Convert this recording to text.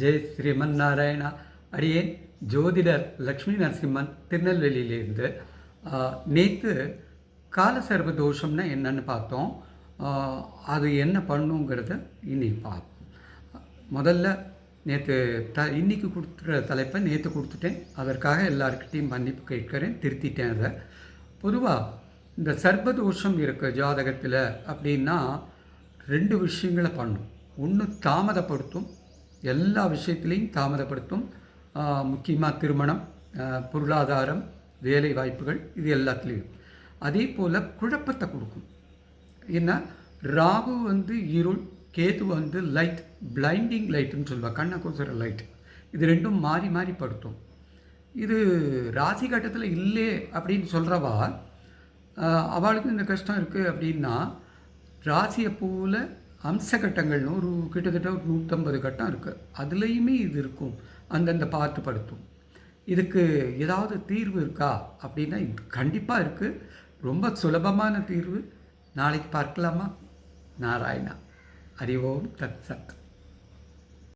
ஜெய் ஸ்ரீமன் நாராயணா அடியேன் ஜோதிடர் லக்ஷ்மி நரசிம்மன் திருநெல்வேலியிலேருந்து. நேற்று காலசர்வ தோஷம்னா என்னன்னு பார்த்தோம். அது என்ன பண்ணுங்கிறத இன்னைக்கு பார்ப்போம். முதல்ல நேற்று த இன்னைக்கு கொடுத்துற தலைப்பை நேற்று கொடுத்துட்டேன். அதற்காக எல்லாருக்கிட்டையும் மன்னிப்பு கேட்கிறேன். திருத்திட்டேன் அதை. பொதுவாக இந்த சர்பதோஷம் இருக்க ஜாதகத்தில் அப்படின்னா ரெண்டு விஷயங்களை பண்ணும். ஒன்று தாமதப்படுத்தும் எல்லா விஷயத்திலையும் தாமதப்படுத்தும் முக்கியமாக திருமணம் பொருளாதாரம் வேலை வாய்ப்புகள் இது எல்லாத்துலேயும். அதே போல் குழப்பத்தை கொடுக்கும். ஏன்னா ராகு வந்து இருள் கேது வந்து லைட் பிளைண்டிங் லைட்டுன்னு சொல்லுவாள் கண்ணை லைட் இது ரெண்டும் மாறி மாறி படுத்தும். இது ராசி கட்டத்தில் இல்லை அப்படின்னு சொல்கிறவா அவளுக்கு இந்த கஷ்டம் இருக்குது அப்படின்னா ராசியை பூவில் அம்ச கட்டங்கள்னு ஒரு கிட்டத்தட்ட ஒரு நூற்றம்பது கட்டம் இருக்குது அதுலேயுமே இது இருக்கும். அந்தந்த பார்த்து படுத்தும். இதுக்கு ஏதாவது தீர்வு இருக்கா? அப்படின்னா இது கண்டிப்பாக இருக்குது ரொம்ப சுலபமான தீர்வு. நாளைக்கு பார்க்கலாமா? நாராயணா. அறிவோம் தத் சத்.